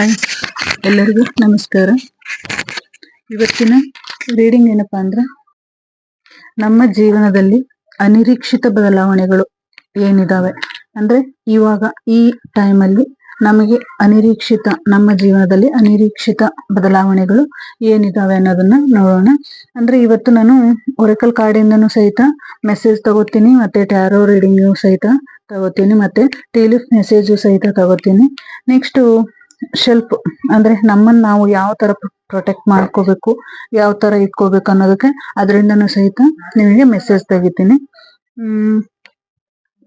Hi. ಎಲ್ಲರಿಗೂ ನಮಸ್ಕಾರ. ಇವತ್ತಿನ ರೀಡಿಂಗ್ ಏನಪ್ಪಾ ಅಂದ್ರೆ, ನಮ್ಮ ಜೀವನದಲ್ಲಿ ಅನಿರೀಕ್ಷಿತ ಬದಲಾವಣೆಗಳು ಏನಿದಾವೆ? ಅಂದ್ರೆ ಇವಾಗ ಈ ಟೈಮಲ್ಲಿ ನಮಗೆ ಅನಿರೀಕ್ಷಿತ, ನಮ್ಮ ಜೀವನದಲ್ಲಿ ಅನಿರೀಕ್ಷಿತ ಬದಲಾವಣೆಗಳು ಏನಿದಾವೆ ಅನ್ನೋದನ್ನ ನೋಡೋಣ. ಅಂದ್ರೆ ಇವತ್ತು ನಾನು ವೋರೆಕಲ್ ಕಾರ್ಡ್ ಇಂದನು ಸಹಿತ ಮೆಸೇಜ್ ತಗೋತೀನಿ, ಮತ್ತೆ ಟ್ಯಾರೋ ರೀಡಿಂಗ್ ಸಹಿತ ತಗೋತೀನಿ, ಮತ್ತೆ ಟೀಲಿಫ್ ಮೆಸೇಜ್ ಸಹಿತ ತಗೋತೀನಿ. ನೆಕ್ಸ್ಟ್ ಶೆಲ್ಫ್ ಅಂದ್ರೆ ನಮ್ಮನ್ನ ನಾವು ಯಾವ ತರ ಪ್ರೊಟೆಕ್ಟ್ ಮಾಡ್ಕೋಬೇಕು, ಯಾವ ತರ ಇಟ್ಕೋಬೇಕು ಅನ್ನೋದಕ್ಕೆ ಅದರಿಂದನೂ ಸಹಿತ ನಿಮಗೆ ಮೆಸೇಜ್ ತೆಗಿತೀನಿ. ಹ್ಮ್,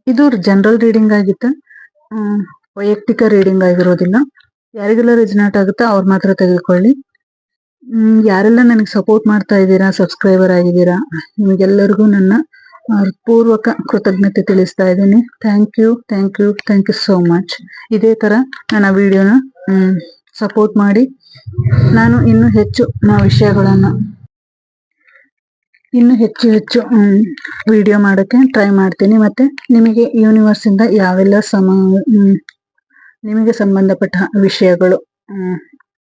ಇದು ಜನರಲ್ ರೀಡಿಂಗ್ ಆಗಿತ್ತು. ವೈಯಕ್ತಿಕ ರೀಡಿಂಗ್ ಆಗಿರೋದಿಲ್ಲ. ಯಾರಿಗೆಲ್ಲ ರಿಜನೇಟ್ ಆಗುತ್ತೋ ಅವ್ರು ಮಾತ್ರ ತೆಗೆದುಕೊಳ್ಳಿ. ಹ್ಮ್, ಯಾರೆಲ್ಲ ನನಗೆ ಸಪೋರ್ಟ್ ಮಾಡ್ತಾ ಇದ್ದೀರಾ ಸಬ್ಸ್ಕ್ರೈಬರ್ ಆಗಿದ್ದೀರಾ, ನಿಮಗೆಲ್ಲರಿಗೂ ನನ್ನ ಪೂರ್ವಕ ಕೃತಜ್ಞತೆ ತಿಳಿಸ್ತಾ ಇದ್ದೀನಿ. Thank you thank you thank you so much ಇದೇ ತರ ನನ್ನ ವಿಡಿಯೋನ ಸಪೋರ್ಟ್ ಮಾಡಿ ನಾನು ಇನ್ನು ಹೆಚ್ಚು ನಾ ವಿಷಯಗಳನ್ನು, ಇನ್ನು ಹೆಚ್ಚು ಹೆಚ್ಚು ವಿಡಿಯೋ ಮಾಡೋಕ್ಕೆ ಟ್ರೈ ಮಾಡ್ತೀನಿ. ಮತ್ತೆ ನಿಮಗೆ ಯೂನಿವರ್ಸ್ ಇಂದ ಯಾವೆಲ್ಲ ಸಮ ನಿಮಗೆ ಸಂಬಂಧಪಟ್ಟ ವಿಷಯಗಳು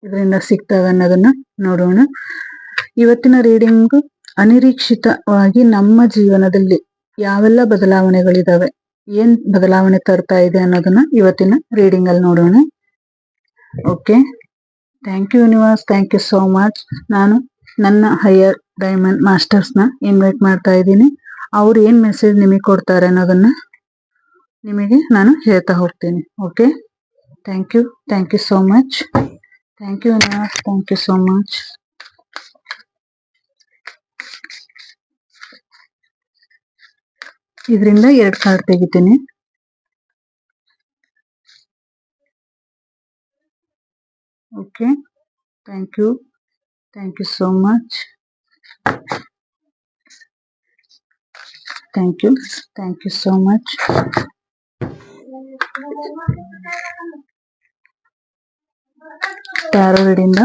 ಇದರಿಂದ ಸಿಗ್ತವೆ ಅನ್ನೋದನ್ನ ನೋಡೋಣ. ಇವತ್ತಿನ ರೀಡಿಂಗ್ ಅನಿರೀಕ್ಷಿತವಾಗಿ ನಮ್ಮ ಜೀವನದಲ್ಲಿ ಯಾವೆಲ್ಲ ಬದಲಾವಣೆಗಳಿದಾವೆ? ಏನ್ ಬದಲಾವಣೆ ತರ್ತಾ ಇದೆ ಅನ್ನೋದನ್ನ ಇವತ್ತಿನ ರೀಡಿಂಗ್ ಅಲ್ಲಿ ನೋಡೋಣ. Okay thank you universe thank you so much ನಾನು ನನ್ನ ಹೈಯರ್ ಡೈಮಂಡ್ ಮಾಸ್ಟರ್ಸ್ನ ಇನ್ವೈಟ್ ಮಾಡ್ತಾ ಇದ್ದೀನಿ. ಅವ್ರು ಏನ್ ಮೆಸೇಜ್ ನಿಮಗೆ ಕೊಡ್ತಾರೆ ಅನ್ನೋದನ್ನ ನಿಮಗೆ ನಾನು ಹೇಳ್ತಾ ಹೋಗ್ತೀನಿ. Okay thank you thank you so much thank you universe thank you so much ಇದರಿಂದ ಎರಡು ಕಾರ್ಡ್ ತೆಗಿತೀನಿ. Okay thank you thank you so much thank you thank you so much ಟ್ಯಾರೋರಿಡಿಂದ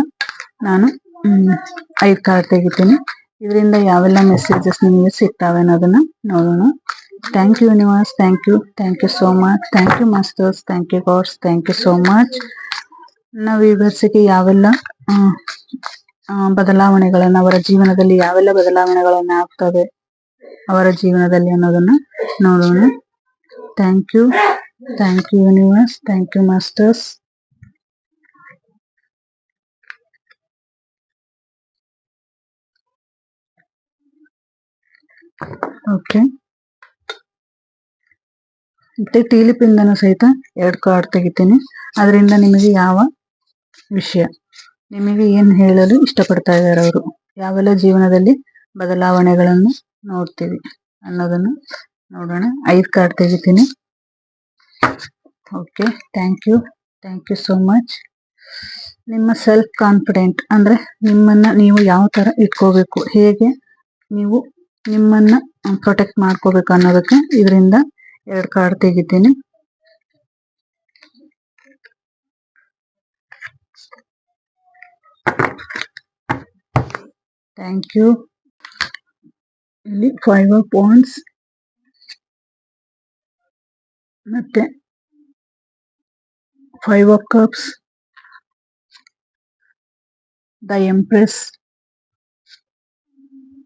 ನಾನು ಐದು ಕಾರ್ಡ್ ತೆಗಿತೀನಿ. ಇದರಿಂದ ಯಾವೆಲ್ಲ ಮೆಸೇಜಸ್ ನಿಮಗೆ ಸಿಗ್ತಾವೆ ಅನ್ನೋದನ್ನ ನೋಡೋಣ. Thank you universe thank you thank you so much thank you masters thank you gods thank you so much ನಾವು ವಿವರ್ಸಿಗೆ ಯಾವೆಲ್ಲ ಆ, ಆ, ಬದಲಾವಣೆಗಳನ್ನ ಅವರ ಜೀವನದಲ್ಲಿ ಯಾವೆಲ್ಲ ಬದಲಾವಣೆಗಳನ್ನ ಆಗ್ತವೆ? ಅವರ ಜೀವನದಲ್ಲಿ ಅನ್ನೋದನ್ನ ನೋಡೋಣ. Thank you thank you universe thank you masters okay ಮತ್ತೆ ಟೀಲಿಪಿಂದನು ಸಹಿತ ಎರಡು ಕಾರ್ಡ್ ತೆಗಿತೀನಿ. ಅದರಿಂದ ನಿಮಗೆ ಯಾವ ವಿಷಯ, ನಿಮಗೆ ಏನು ಹೇಳಲು ಇಷ್ಟಪಡ್ತಾ ಇದ್ದಾರೆ ಅವರು, ಯಾವೆಲ್ಲ ಜೀವನದಲ್ಲಿ ಬದಲಾವಣೆಗಳನ್ನು ನೋಡ್ತೀವಿ ಅನ್ನೋದನ್ನು ನೋಡೋಣ. ಐದು ಕಾರ್ಡ್ ತೆಗಿತೀನಿ. Okay thank you thank you so much ನಿಮ್ಮ ಸೆಲ್ಫ್ ಕಾನ್ಫಿಡೆಂಟ್ ಅಂದ್ರೆ ನಿಮ್ಮನ್ನ ನೀವು ಯಾವ ತರ ಇಟ್ಕೋಬೇಕು, ಹೇಗೆ ನೀವು ನಿಮ್ಮನ್ನ ಪ್ರೊಟೆಕ್ಟ್ ಮಾಡ್ಕೋಬೇಕು ಅನ್ನೋದಕ್ಕೆ ಇದರಿಂದ ಎರಡು ಕಾರ್ಡ್ ತೆಗಿತೀನಿ ಥ್ಯಾಂಕ್ ಯು ಇಲ್ಲಿ ಫೈವ್ ಆಫ್ ಪಾಯಿಂಟ್ಸ್ ಮತ್ತೆ five of cups the empress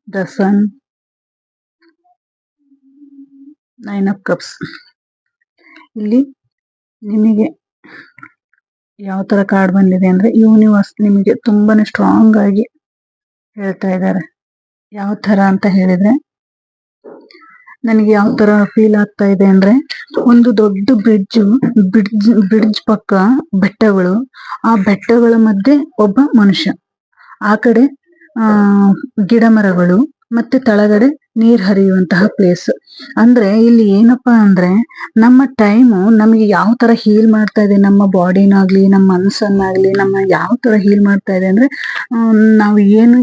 the sun nine of cups ಇಲ್ಲಿ ನಿಮಗೆ ಯಾವ ತರ ಕಾರ್ಡ್ ಬಂದಿದೆ ಅಂದ್ರೆ ಯೂನಿವರ್ಸ್ ನಿಮಗೆ ತುಂಬಾನೇ ಸ್ಟ್ರಾಂಗ್ ಆಗಿ ಹೇಳ್ತಾ ಇದ್ದಾರೆ. ಯಾವ ತರ ಅಂತ ಹೇಳಿದ್ರೆ, ನನಗೆ ಯಾವ ತರ ಫೀಲ್ ಆಗ್ತಾ ಇದೆ ಅಂದ್ರೆ ಒಂದು ದೊಡ್ಡ ಬ್ರಿಡ್ಜ್ ಬ್ರಿಡ್ಜ್ ಬ್ರಿಡ್ಜ್ ಪಕ್ಕ ಬೆಟ್ಟಗಳು, ಆ ಬೆಟ್ಟಗಳ ಮಧ್ಯೆ ಒಬ್ಬ ಮನುಷ್ಯ. ಆ ಕಡೆ, ಆ ಗಿಡ ಮರಗಳು ಮತ್ತೆ ತಳಗಡೆ ನೀರ್ ಹರಿಯುವಂತಹ ಪ್ಲೇಸ್ ಅಂದ್ರೆ ಇಲ್ಲಿ ಏನಪ್ಪಾ ಅಂದ್ರೆ ನಮ್ಮ ಟೈಮು ನಮಗೆ ಯಾವ ತರ ಹೀಲ್ ಮಾಡ್ತಾ ಇದೆ ನಮ್ಮ ಬಾಡಿನಾಗ್ಲಿ ನಮ್ಮ ಮನಸ್ಸನ್ನಾಗ್ಲಿ, ನಮ್ಮ ಯಾವ ತರ ಹೀಲ್ ಮಾಡ್ತಾ ಇದೆ ಅಂದ್ರೆ ನಾವು ಏನು,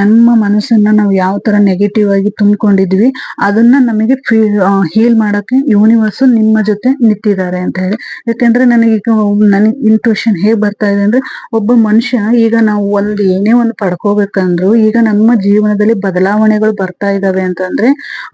ನಮ್ಮ ಮನಸ್ಸನ್ನ ನಾವು ಯಾವ ತರ ನೆಗೆಟಿವ್ ಆಗಿ ತುಂಬಿಕೊಂಡಿದ್ವಿ, ಅದನ್ನ ನಮಗೆ ಹೀಲ್ ಮಾಡಕ್ಕೆ ಯೂನಿವರ್ಸ್ ನಿಮ್ಮ ಜೊತೆ ನಿಂತಿದ್ದಾರೆ ಅಂತ ಹೇಳಿ. ಯಾಕಂದ್ರೆ ನನಗೆ ನನಗೆ ಇಂಟ್ಯೂಷನ್ ಹೇಗ್ ಬರ್ತಾ ಇದೆ ಅಂದ್ರೆ, ಒಬ್ಬ ಮನುಷ್ಯ ಈಗ ನಾವು ಒಂದ್ ಏನೇ ಒಂದು ಪಡ್ಕೋಬೇಕಂದ್ರು ಈಗ ನಮ್ಮ ಜೀವನದಲ್ಲಿ ಬದಲಾವಣೆಗಳು ಬರ್ತಾ ಇದಾವೆ ಅಂತಂದ್ರೆ,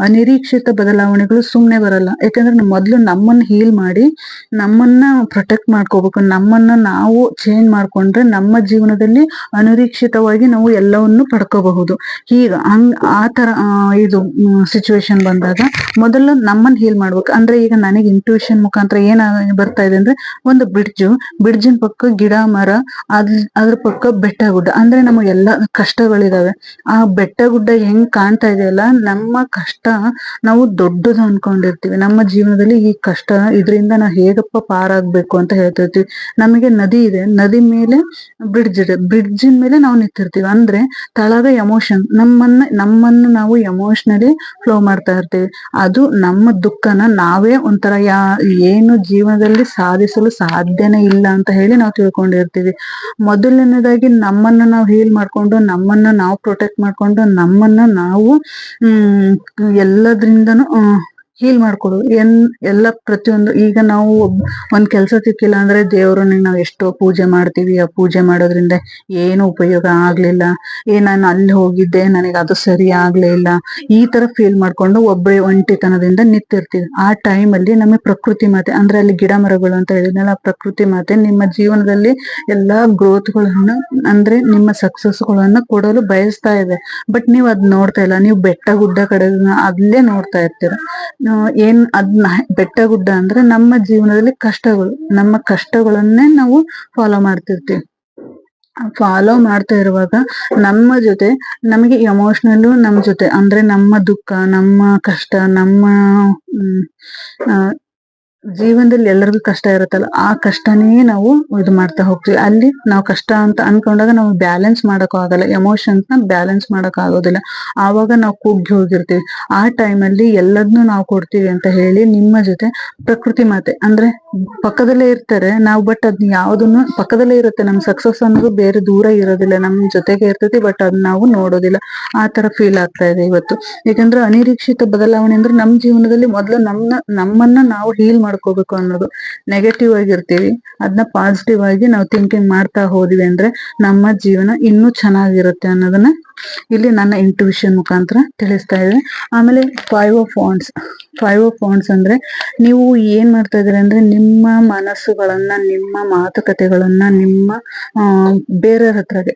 ಅನಿರೀಕ್ಷಿತ ಬದಲಾವಣೆಗಳು ಸುಮ್ಮನೆ ಬರಲ್ಲ. ಯಾಕಂದ್ರೆ ಮೊದ್ಲು ನಮ್ಮನ್ನ ಹೀಲ್ ಮಾಡಿ, ನಮ್ಮನ್ನ ಪ್ರೊಟೆಕ್ಟ್ ಮಾಡ್ಕೋಬೇಕು. ನಮ್ಮನ್ನ ನಾವು ಚೇಂಜ್ ಮಾಡ್ಕೊಂಡ್ರೆ ನಮ್ಮ ಜೀವನದಲ್ಲಿ ಅನಿರೀಕ್ಷಿತವಾಗಿ ನಾವು ಎಲ್ಲವನ್ನು ಪಡ್ಕೋಬಹುದು. ಈಗ ಹಂಗ್ ಆ ತರ ಇದು ಸಿಚುವೇಶನ್ ಬಂದಾಗ ಮೊದಲು ನಮ್ಮನ್ನ ಹೀಲ್ ಮಾಡ್ಬೇಕು. ಅಂದ್ರೆ ಈಗ ನನಗೆ ಇಂಟ್ಯೂಷನ್ ಮುಖಾಂತರ ಏನ ಬರ್ತಾ ಇದೆ ಅಂದ್ರೆ ಒಂದು ಬ್ರಿಡ್ಜ್ ಬ್ರಿಡ್ಜಿನ ಪಕ್ಕ ಗಿಡ, ಮರ, ಅದ್, ಅದ್ರ ಪಕ್ಕ ಬೆಟ್ಟ, ಗುಡ್ಡ. ಅಂದ್ರೆ ನಮಗೆ ಎಲ್ಲ ಕಷ್ಟಗಳಿದಾವೆ. ಆ ಬೆಟ್ಟ, ಗುಡ್ಡ ಹೆಂಗ್ ಕಾಣ್ತಾ ಇದೆಯಲ್ಲ, ನಮ್ಮ ಕಷ್ಟ ನಾವು ದೊಡ್ಡದು ಅನ್ಕೊಂಡಿರ್ತೀವಿ. ನಮ್ಮ ಜೀವನದಲ್ಲಿ ಈ ಕಷ್ಟ ಇದರಿಂದ ನಾ ಹೇಗಪ್ಪ ಪಾರಾಗ್ಬೇಕು ಅಂತ ಹೇಳ್ತಿರ್ತೀವಿ. ನಮಗೆ ನದಿ ಇದೆ. ನದಿ ಮೇಲೆ ಬ್ರಿಡ್ಜ್ ಇದೆ. ಬ್ರಿಡ್ಜ್ ಮೇಲೆ ನಾವು ನಿಂತಿರ್ತೀವಿ. ಅಂದ್ರೆ ತಳಗ ಎಮೋಷನ್ ನಮ್ಮನ್ನ ನಮ್ಮನ್ನ ನಾವು ಎಮೋಷನಲಿ ಫ್ಲೋ ಮಾಡ್ತಾ ಇರ್ತೀವಿ. ಅದು ನಮ್ಮ ದುಃಖನ ನಾವೇ ಒಂಥರ ಯಾ, ಏನು ಜೀವನದಲ್ಲಿ ಸಾಧಿಸಲು ಸಾಧ್ಯನೇ ಇಲ್ಲ ಅಂತ ಹೇಳಿ ನಾವು ತಿಳ್ಕೊಂಡಿರ್ತೀವಿ. ಮೊದಲನೇದಾಗಿ ನಮ್ಮನ್ನ ನಾವು ಹೀಲ್ ಮಾಡ್ಕೊಂಡು, ನಮ್ಮನ್ನ ನಾವು ಪ್ರೊಟೆಕ್ಟ್ ಮಾಡ್ಕೊಂಡು, ನಮ್ಮನ್ನ ನಾವು, ಹ್ಮ್ బంధను ಹೀಲ್ ಮಾಡ್ಕೊಡು. ಏನ್ ಎಲ್ಲ ಪ್ರತಿಯೊಂದು, ಈಗ ನಾವು ಒಂದ್ ಕೆಲ್ಸ ಸಿಕ್ಕಿಲ್ಲ ಅಂದ್ರೆ ದೇವ್ರನ್ನ ನಾವು ಎಷ್ಟೋ ಪೂಜೆ ಮಾಡ್ತೀವಿ. ಆ ಪೂಜೆ ಮಾಡೋದ್ರಿಂದ ಏನು ಉಪಯೋಗ ಆಗ್ಲಿಲ್ಲ. ಏ, ನಾನು ಅಲ್ಲಿ ಹೋಗಿದ್ದೆ, ನನಗೆ ಅದು ಸರಿ ಆಗ್ಲೇ ಇಲ್ಲ. ಈ ತರ ಫೀಲ್ ಮಾಡ್ಕೊಂಡು ಒಬ್ಬರೇ ಒಂಟಿತನದಿಂದ ನಿಂತಿರ್ತೀವಿ. ಆ ಟೈಮ್ ಅಲ್ಲಿ ನಮಗೆ ಪ್ರಕೃತಿ ಮಾತೆ, ಅಂದ್ರೆ ಅಲ್ಲಿ ಗಿಡ ಮರಗಳು ಅಂತ ಹೇಳಿದ್ನಲ್ಲ, ಆ ಪ್ರಕೃತಿ ಮಾತೆ ನಿಮ್ಮ ಜೀವನದಲ್ಲಿ ಎಲ್ಲಾ ಗ್ರೋತ್ಗಳನ್ನ ಅಂದ್ರೆ ನಿಮ್ಮ ಸಕ್ಸಸ್ ಗಳನ್ನ ಕೊಡಲು ಬಯಸ್ತಾ ಇದೆ. ಬಟ್ ನೀವು ಅದ್ ನೋಡ್ತಾ ಇಲ್ಲ. ನೀವು ಬೆಟ್ಟ ಗುಡ್ಡ ಕಡೆ ಅಲ್ಲೇ ನೋಡ್ತಾ ಇರ್ತೀರ. ಏನ್ ಅದ್ನ ಬೆಟ್ಟ ಗುಡ್ಡ ಅಂದ್ರೆ ನಮ್ಮ ಜೀವನದಲ್ಲಿ ಕಷ್ಟಗಳು, ನಮ್ಮ ಕಷ್ಟಗಳನ್ನೇ ನಾವು ಫಾಲೋ ಮಾಡ್ತಿರ್ತೀವಿ. ಫಾಲೋ ಮಾಡ್ತಾ ಇರುವಾಗ ನಮ್ಮ ಜೊತೆ ನಮಗೆ ಎಮೋಷನಲ್ ನಮ್ಮ ಜೊತೆ, ಅಂದ್ರೆ ನಮ್ಮ ದುಃಖ, ನಮ್ಮ ಕಷ್ಟ, ನಮ್ಮ ಜೀವನದಲ್ಲಿ ಎಲ್ಲರಿಗೂ ಕಷ್ಟ ಇರುತ್ತಲ್ಲ, ಆ ಕಷ್ಟನೇ ನಾವು ಇದು ಮಾಡ್ತಾ ಹೋಗ್ತೀವಿ. ಅಲ್ಲಿ ನಾವು ಕಷ್ಟ ಅಂತ ಅನ್ಕೊಂಡಾಗ ನಾವು ಬ್ಯಾಲೆನ್ಸ್ ಮಾಡಕ್ ಆಗಲ್ಲ ಎಮೋಷನ್ಸ್ನ ಬ್ಯಾಲೆನ್ಸ್ ಮಾಡಕ್ ಆಗೋದಿಲ್ಲ. ಆವಾಗ ನಾವು ಕುಗ್ಗಿ ಹೋಗಿರ್ತೀವಿ. ಆ ಟೈಮಲ್ಲಿ ಎಲ್ಲದನ್ನೂ ನಾವು ಕೊಡ್ತೀವಿ ಅಂತ ಹೇಳಿ ನಿಮ್ಮ ಜೊತೆ ಪ್ರಕೃತಿ ಮಾತೆ, ಅಂದ್ರೆ ಪಕ್ಕದಲ್ಲೇ ಇರ್ತಾರೆ. ನಾವು ಬಟ್ ಅದ್ ಯಾವ್ದನ್ನು ಪಕ್ಕದಲ್ಲೇ ಇರುತ್ತೆ. ನಮ್ ಸಕ್ಸಸ್ ಅನ್ನೋದು ಬೇರೆ ದೂರ ಇರೋದಿಲ್ಲ. ನಮ್ ಜೊತೆಗೆ ಇರ್ತೈತಿ ಬಟ್ ಅದ್ ನಾವು ನೋಡೋದಿಲ್ಲ. ಆ ತರ ಫೀಲ್ ಆಗ್ತಾ ಇದೆ ಇವತ್ತು. ಯಾಕಂದ್ರೆ ಅನಿರೀಕ್ಷಿತ ಬದಲಾವಣೆ ಅಂದ್ರೆ ನಮ್ ಜೀವನದಲ್ಲಿ ಮೊದ್ಲು ನಮ್ನ, ನಮ್ಮನ್ನ ನಾವು ಹೀಲ್ ಮಾಡ್ಕೋಬೇಕು ಅನ್ನೋದು. ನೆಗೆಟಿವ್ ಆಗಿರ್ತೀವಿ. ಅದನ್ನ ಪಾಸಿಟಿವ್ ಆಗಿ ನಾವು ಥಿಂಕಿಂಗ್ ಮಾಡ್ತಾ ಹೋದಿವಿ ಅಂದ್ರೆ ನಮ್ಮ ಜೀವನ ಇನ್ನೂ ಚೆನ್ನಾಗಿರುತ್ತೆ ಅನ್ನೋದನ್ನ ಇಲ್ಲಿ ನನ್ನ ಇಂಟ್ಯೂಷನ್ ಮುಖಾಂತರ ತಿಳಿಸ್ತಾ ಇದೆ ಆಮೇಲೆ five of wands five of wands ಅಂದ್ರೆ ನೀವು ಏನ್ ಮಾಡ್ತಾ ಇದ್ರಿ ಅಂದ್ರೆ ನಿಮ್ಮ ಮನಸ್ಸುಗಳನ್ನ ನಿಮ್ಮ ಮಾತುಕತೆಗಳನ್ನ ನಿಮ್ಮ ಬೇರೆಯವ್ರ ಹತ್ರಗೆ.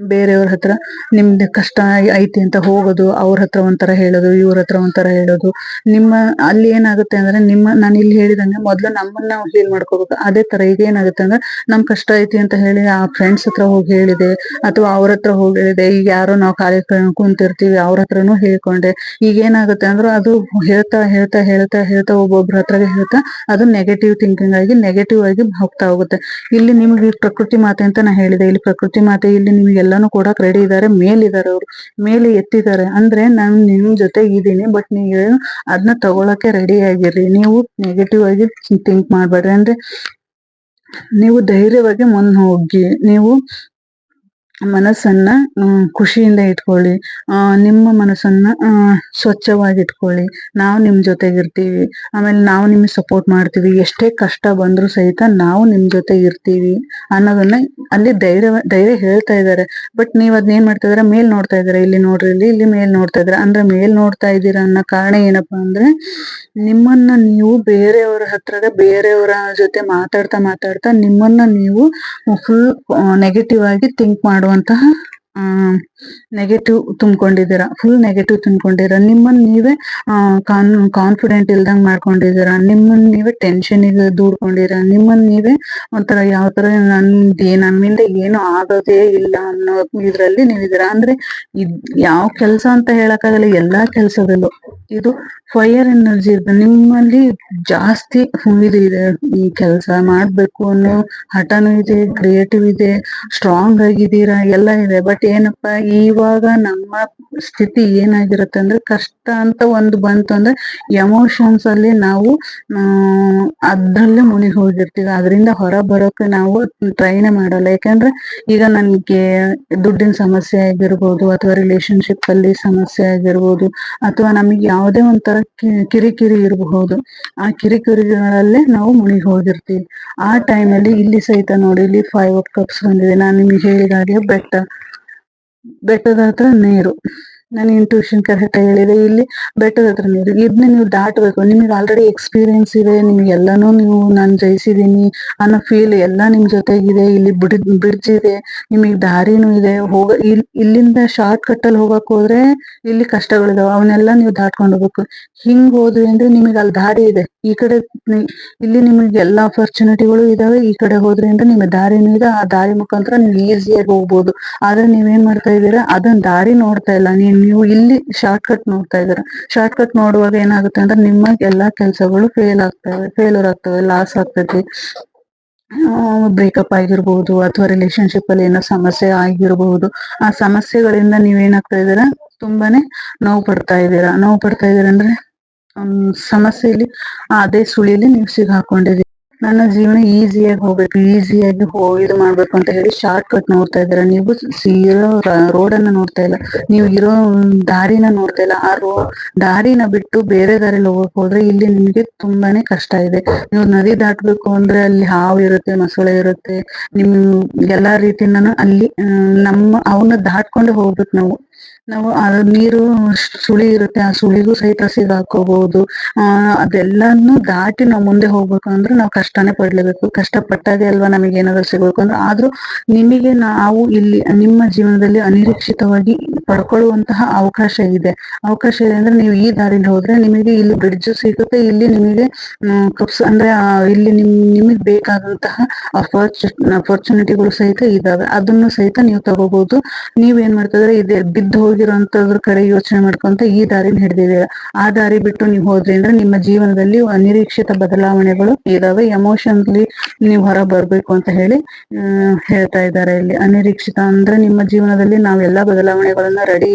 ಬೇರೆಯವ್ರ ಹತ್ರ ನಿಮ್ದು ಕಷ್ಟ ಐತಿ ಅಂತ ಹೋಗೋದು, ಅವ್ರ ಹತ್ರ ಒಂಥರ ಹೇಳೋದು, ಇವ್ರ ಹತ್ರ ಒಂಥರ ಹೇಳೋದು. ನಿಮ್ಮ, ಅಲ್ಲಿ ಏನಾಗುತ್ತೆ ಅಂದ್ರೆ ನಿಮ್ಮ, ನಾನು ಇಲ್ಲಿ ಹೇಳಿದಂಗೆ ಮೊದ್ಲು ನಮ್ಮನ್ನ ನಾವು ಹೀಲ್ ಮಾಡ್ಕೋಬೇಕು. ಅದೇ ತರ ಈಗ ಏನಾಗುತ್ತೆ ಅಂದ್ರೆ ನಮ್ ಕಷ್ಟ ಐತಿ ಅಂತ ಹೇಳಿ ಆ ಫ್ರೆಂಡ್ಸ್ ಹತ್ರ ಹೋಗಿ ಹೇಳಿದೆ, ಅಥವಾ ಅವ್ರ ಹತ್ರ ಹೋಗಿ ಹೇಳಿದೆ, ಈಗ ಯಾರೋ ನಾವು ಕಾರ್ಯಕ್ರಮ ಕುಂತಿರ್ತೀವಿ, ಅವ್ರ ಹತ್ರನು ಹೇಳ್ಕೊಂಡೆ. ಈಗ ಏನಾಗುತ್ತೆ ಅಂದ್ರೆ ಅದು ಹೇಳ್ತಾ ಹೇಳ್ತಾ ಹೇಳ್ತಾ ಹೇಳ್ತಾ ಒಬ್ಬೊಬ್ರ ಹತ್ರ ಹೇಳ್ತಾ ಅದು ನೆಗೆಟಿವ್ ಥಿಂಕಿಂಗ್ ಆಗಿ ನೆಗೆಟಿವ್ ಆಗಿ ಹೋಗ್ತಾ ಹೋಗುತ್ತೆ. ಇಲ್ಲಿ ನಿಮ್ಗೆ ಪ್ರಕೃತಿ ಮಾತೆ ಅಂತ ನಾ ಹೇಳಿದೆ, ಇಲ್ಲಿ ಪ್ರಕೃತಿ ಮಾತೆ ಇಲ್ಲಿ ನಿಮ್ಗೆ ಎಲ್ಲಾನು ಕೂಡ ರೆಡಿ ಇದಾರೆ ಮೇಲಿದ್ದಾರೆ ಅವ್ರು, ಮೇಲೆ ಎತ್ತಿದ್ದಾರೆ. ಅಂದ್ರೆ ನಾನ್ ನಿಮ್ ಜೊತೆ ಇದ್ದೀನಿ ಬಟ್ ನೀವು ಅದನ್ನ ತಗೊಳಕ್ಕೆ ರೆಡಿ ಆಗಿರ್ರಿ. ನೀವು ನೆಗೆಟಿವ್ ಆಗಿ ಥಿಂಕ್ ಮಾಡ್ಬೇಡ್ರಿ. ಅಂದ್ರೆ ನೀವು ಧೈರ್ಯವಾಗಿ ಮುಂದ್ ಹೋಗಿ, ನೀವು ಮನಸ್ಸನ್ನ ಖುಷಿಯಿಂದ ಇಟ್ಕೊಳ್ಳಿ. ನಿಮ್ಮ ಮನಸ್ಸನ್ನ ಸ್ವಚ್ಛವಾಗಿ ಇಟ್ಕೊಳ್ಳಿ ನಾವು ನಿಮ್ ಜೊತೆಗಿರ್ತೀವಿ. ಆಮೇಲೆ ನಾವು ನಿಮಗೆ ಸಪೋರ್ಟ್ ಮಾಡ್ತೀವಿ. ಎಷ್ಟೇ ಕಷ್ಟ ಬಂದ್ರು ಸಹಿತ ನಾವು ನಿಮ್ ಜೊತೆ ಇರ್ತೀವಿ ಅನ್ನೋದನ್ನ ಅಲ್ಲಿ ಧೈರ್ಯ ಧೈರ್ಯ ಹೇಳ್ತಾ ಇದ್ದಾರೆ ಬಟ್ ನೀವ್ ಅದನ್ನ ಏನ್ ಮಾಡ್ತಾ ಇದಾರೆ? ಮೇಲ್ ನೋಡ್ತಾ ಇದ್ದಾರೆ ಇಲ್ಲಿ ನೋಡ್ರಿ, ಇಲ್ಲಿ ಇಲ್ಲಿ ಮೇಲ್ ನೋಡ್ತಾ ಇದಾರೆ. ಅಂದ್ರೆ ಮೇಲ್ ನೋಡ್ತಾ ಇದ್ದೀರಾ ಅನ್ನೋ ಕಾರಣ ಏನಪ್ಪಾ ಅಂದ್ರೆ, ನಿಮ್ಮನ್ನ ನೀವು ಬೇರೆಯವರ ಹತ್ರ ಬೇರೆಯವರ ಜೊತೆ ಮಾತಾಡ್ತಾ ಮಾತಾಡ್ತಾ ನಿಮ್ಮನ್ನ ನೀವು ಫುಲ್ ನೆಗೆಟಿವ್ ಆಗಿ ಥಿಂಕ್ ಮಾಡುವಂತಹ ನೆಗೆಟಿವ್ ತುಂಬಿಕೊಂಡಿದ್ದೀರಾ? ಫುಲ್ ನೆಗೆಟಿವ್ ತುಂಬಿಕೊಂಡಿರ ನಿಮ್ಮನ್ನ ನೀವೇ ಕಾನ್ ಕಾನ್ಫಿಡೆಂಟ್ ಇಲ್ದಂಗ್ ಮಾಡ್ಕೊಂಡಿದ್ದೀರಾ? ನಿಮ್ಮನ್ನ ನೀವೇ ಟೆನ್ಷನಿಗೆ ದೂಡ್ಕೊಂಡಿರ ನಿಮ್ಮನ್ನು ನೀವೇ ಒಂಥರ ಯಾವ ತರ ನನ್ಗೆ ನಮ್ಮಿಂದ ಏನು ಆಗೋದೇ ಇಲ್ಲ ಅನ್ನೋ ಇದ್ರಲ್ಲಿ ನೀವಿದ್ದೀರಾ? ಅಂದ್ರೆ ಇದ್, ಯಾವ ಕೆಲಸ ಅಂತ ಹೇಳಕ್ಕಾಗಲ್ಲ, ಎಲ್ಲಾ ಕೆಲಸದಲ್ಲೂ. ಇದು ಫೈಯರ್ ಎನರ್ಜಿ ಇದೆ ನಿಮ್ಮಲ್ಲಿ ಜಾಸ್ತಿ ಇದು ಇದೆ. ಈ ಕೆಲಸ ಮಾಡ್ಬೇಕು ಅನ್ನೋ ಹಠನೂ ಇದೆ ಕ್ರಿಯೇಟಿವ್ ಇದೆ ಸ್ಟ್ರಾಂಗ್ ಆಗಿದ್ದೀರಾ? ಎಲ್ಲ ಇದೆ. ಬಟ್ ಏನಪ್ಪಾ, ಇವಾಗ ನಮ್ಮ ಸ್ಥಿತಿ ಏನಾಗಿರುತ್ತೆ ಅಂದ್ರೆ ಕಷ್ಟ ಅಂತ ಒಂದು ಬಂತು ಅಂದ್ರೆ ಎಮೋಷನ್ಸ್ ಅಲ್ಲಿ ನಾವು ಅದ್ರಲ್ಲೇ ಮುಳುಗಿ ಹೋಗಿರ್ತೀವಿ. ಅದರಿಂದ ಹೊರ ಬರೋಕೆ ನಾವು ಟ್ರೈನೇ ಮಾಡಲ್ಲ. ಯಾಕಂದ್ರೆ ಈಗ ನನಗೆ ದುಡ್ಡಿನ ಸಮಸ್ಯೆ ಆಗಿರ್ಬೋದು, ಅಥವಾ ರಿಲೇಶನ್ಶಿಪ್ ಅಲ್ಲಿ ಸಮಸ್ಯೆ ಆಗಿರ್ಬೋದು, ಅಥವಾ ನಮಗೆ ಯಾವುದೇ ಒಂಥರ ಕಿರಿಕಿರಿ ಇರಬಹುದು, ಆ ಕಿರಿಕಿರಿಗಳಲ್ಲೇ ನಾವು ಮುಳುಗಿ ಹೋಗಿರ್ತೀವಿ. ಆ ಟೈಮಲ್ಲಿ ಇಲ್ಲಿ ಸಹಿತ ನೋಡಿ, ಇಲ್ಲಿ ಫೈವ್ ಕಪ್ಸ್ ಬಂದಿದೆ. ನಾನು ನಿಮಗೆ ಹೇಳಿದಾಗೆ ಬೆಟ್ಟ. ಬೆಟ್ಟದ ಹತ್ರ ನೀರು. ನನ್ನ ಇಂಟ್ಯೂಷನ್ ಕರೆಕ್ಟ್ ಹೇಳಿದೆ. ಇಲ್ಲಿ ಬೆಟ್ಟದ ಹತ್ರ ನೀರು ಇದನ್ನ ನೀವು ದಾಟಬೇಕು. ನಿಮಗೆ ಆಲ್ರೆಡಿ ಎಕ್ಸ್ಪೀರಿಯನ್ಸ್ ಇದೆ. ನಿಮ್ಗೆ ಎಲ್ಲಾನು ನೀವು, ನಾನು ಜಯಿಸಿದೀನಿ ಅನ್ನೋ ಫೀಲ್ ಎಲ್ಲ ನಿಮ್ ಜೊತೆಗಿದೆ. ಇಲ್ಲಿ ಬ್ರಿಡ್ಜ್ ಇದೆ. ನಿಮಗೆ ದಾರಿನೂ ಇದೆ. ಹೋಗ, ಇಲ್, ಇಲ್ಲಿಂದ ಶಾರ್ಟ್ ಕಟ್ ಅಲ್ಲಿ ಹೋಗಕ್ ಹೋದ್ರೆ ಇಲ್ಲಿ ಕಷ್ಟಗಳಿದಾವೆ. ಅವನ್ನೆಲ್ಲ ನೀವು ದಾಟ್ಕೊಂಡು ಹೋಗ್ಬೇಕು. ಹಿಂಗ್ ಹೋದ್ವಿ ಅಂದ್ರೆ ನಿಮಗೆ ಅಲ್ಲಿ ದಾರಿ ಇದೆ. ಈ ಕಡೆ ಇಲ್ಲಿ ನಿಮಗೆ ಎಲ್ಲಾ ಅಪರ್ಚುನಿಟಿಗಳು ಇದಾವೆ. ಈ ಕಡೆ ಹೋದ್ರೆ ಅಂದ್ರೆ ನಿಮಗೆ ದಾರಿನೂ ಇದೆ. ಆ ದಾರಿ ಮುಖಾಂತರ ನೀವು ಈಸಿಯಾಗಿ ಹೋಗ್ಬೋದು. ಆದ್ರೆ ನೀವೇನ್ ಮಾಡ್ತಾ ಇದ್ದೀರಾ? ಅದನ್ನ ದಾರಿ ನೋಡ್ತಾ ಇಲ್ಲ. ನೀವು ನೀವು ಇಲ್ಲಿ ಶಾರ್ಟ್ ಕಟ್ ನೋಡ್ತಾ ಇದ್ದೀರಾ? ಶಾರ್ಟ್ ಕಟ್ ನೋಡುವಾಗ ಏನಾಗುತ್ತೆ ಅಂದ್ರೆ ನಿಮ್ಮ ಎಲ್ಲಾ ಕೆಲಸಗಳು ಫೇಲ್ ಆಗ್ತವೆ ಫೇಲ್ಯೂರ್ ಆಗ್ತವೆ ಲಾಸ್ ಆಗ್ತದೆ. ಬ್ರೇಕಪ್ ಆಗಿರ್ಬಹುದು ಅಥವಾ ರಿಲೇಶನ್ಶಿಪ್ ಅಲ್ಲಿ ಏನೋ ಸಮಸ್ಯೆ ಆಗಿರಬಹುದು ಆ ಸಮಸ್ಯೆಗಳಿಂದ ನೀವೇನಾಗ್ತಾ ಇದ್ದೀರಾ? ತುಂಬಾನೇ ನೋವು ಪಡ್ತಾ ಇದ್ದೀರಾ? ನೋವು ಪಡ್ತಾ ಇದ್ದೀರಾ ಅಂದ್ರೆ ಸಮಸ್ಯೆಯಲ್ಲಿ ಅದೇ ಸುಳಿಯಲ್ಲಿ ನೀವು ಸಿಗಾಕೊಂಡಿದ್ದೀರಿ. ನನ್ನ ಜೀವನ ಈಸಿಯಾಗಿ ಹೋಗ್ಬೇಕು ಈಸಿಯಾಗಿ ಹೋ, ಇದು ಮಾಡ್ಬೇಕು ಅಂತ ಹೇಳಿ ಶಾರ್ಟ್ ಕಟ್ ನೋಡ್ತಾ ಇದಾರೆ ನೀವು ಇರೋ ರೋಡ್ ಅನ್ನ ನೋಡ್ತಾ ಇಲ್ಲ. ನೀವು ಇರೋ ದಾರಿನ ನೋಡ್ತಾ ಇಲ್ಲ. ಆ ರೋ ದಾರಿನ ಬಿಟ್ಟು ಬೇರೆ ದಾರಿಲಿ ಹೋಗಕ್ ಹೋದ್ರೆ ಇಲ್ಲಿ ನಿಮ್ಗೆ ತುಂಬಾನೇ ಕಷ್ಟ ಇದೆ. ನೀವು ನದಿ ದಾಟ್ಬೇಕು ಅಂದ್ರೆ ಅಲ್ಲಿ ಹಾವು ಇರುತ್ತೆ, ಮೊಸಳೆ ಇರುತ್ತೆ. ನಿಮ್ ಎಲ್ಲಾ ರೀತಿಯಿಂದನೂ ಅಲ್ಲಿ ನಮ್ಮ ಅವನ್ನ ದಾಟ್ಕೊಂಡು ಹೋಗ್ಬೇಕು ನಾವು. ನಾವು ಆ ನೀರು ಸುಳಿ ಇರುತ್ತೆ, ಆ ಸುಳಿಗೂ ಸಹಿತ ಸಿಗಾಕೋಬಹುದು ಆ, ಅದೆಲ್ಲಾನು ದಾಟಿ ನಾವು ಮುಂದೆ ಹೋಗ್ಬೇಕು ಅಂದ್ರೆ ನಾವು ಕಷ್ಟನೇ ಪಡ್ಲೇಬೇಕು. ಕಷ್ಟ ಪಟ್ಟಾಗೆ ಅಲ್ವಾ ನಮಗೆ ಏನಾದ್ರು ಸಿಗ್ಬೇಕು ಅಂದ್ರೆ, ಆದ್ರೂ ನಿಮಗೆ ನಾವು ಇಲ್ಲಿ ನಿಮ್ಮ ಜೀವನದಲ್ಲಿ ಅನಿರೀಕ್ಷಿತವಾಗಿ ಪಡ್ಕೊಳ್ಳುವಂತಹ ಅವಕಾಶ ಇದೆ. ಅವಕಾಶ ಇದೆ ಅಂದ್ರೆ ನೀವು ಈ ದಾರಿಲಿ ಹೋದ್ರೆ ನಿಮಗೆ ಇಲ್ಲಿ ಬ್ರಿಡ್ಜ್ ಸಿಗುತ್ತೆ, ಇಲ್ಲಿ ನಿಮಗೆ ಕಪ್ಸ್ ಅಂದ್ರೆ ಇಲ್ಲಿ ನಿಮ್, ನಿಮಗೆ ಬೇಕಾದಂತಹ ಅಪರ್ಚುನಿಟಿಗಳು ಸಹಿತ ಇದಾವೆ. ಅದನ್ನು ಸಹಿತ ನೀವು ತಗೋಬಹುದು ನೀವೇನ್ ಮಾಡ್ತಿದ್ರೆ ಇದೆ ಬಿದ್ದು ಹೋಗಿರೋಂತದ್ರ ಕಡೆ ಯೋಚನೆ ಮಾಡ್ಕೊಂತ ಈ ದಾರಿನ ಹಿಡ್ದಿದ್ದೀರ. ಆ ದಾರಿ ಬಿಟ್ಟು ನೀವು ಹೋದ್ರಿ ಅಂದ್ರೆ ನಿಮ್ಮ ಜೀವನದಲ್ಲಿ ಅನಿರೀಕ್ಷಿತ ಬದಲಾವಣೆಗಳು ಇದಾವೆ. ಎಮೋಷನ್ಲಿ ನೀವು ಹೊರ ಬರ್ಬೇಕು ಅಂತ ಹೇಳಿ ಹೇಳ್ತಾ ಇದ್ದಾರೆ ಇಲ್ಲಿ. ಅನಿರೀಕ್ಷಿತ ಅಂದ್ರೆ ನಿಮ್ಮ ಜೀವನದಲ್ಲಿ ನಾವೆಲ್ಲಾ ಬದಲಾವಣೆಗಳನ್ನ ರೆಡಿ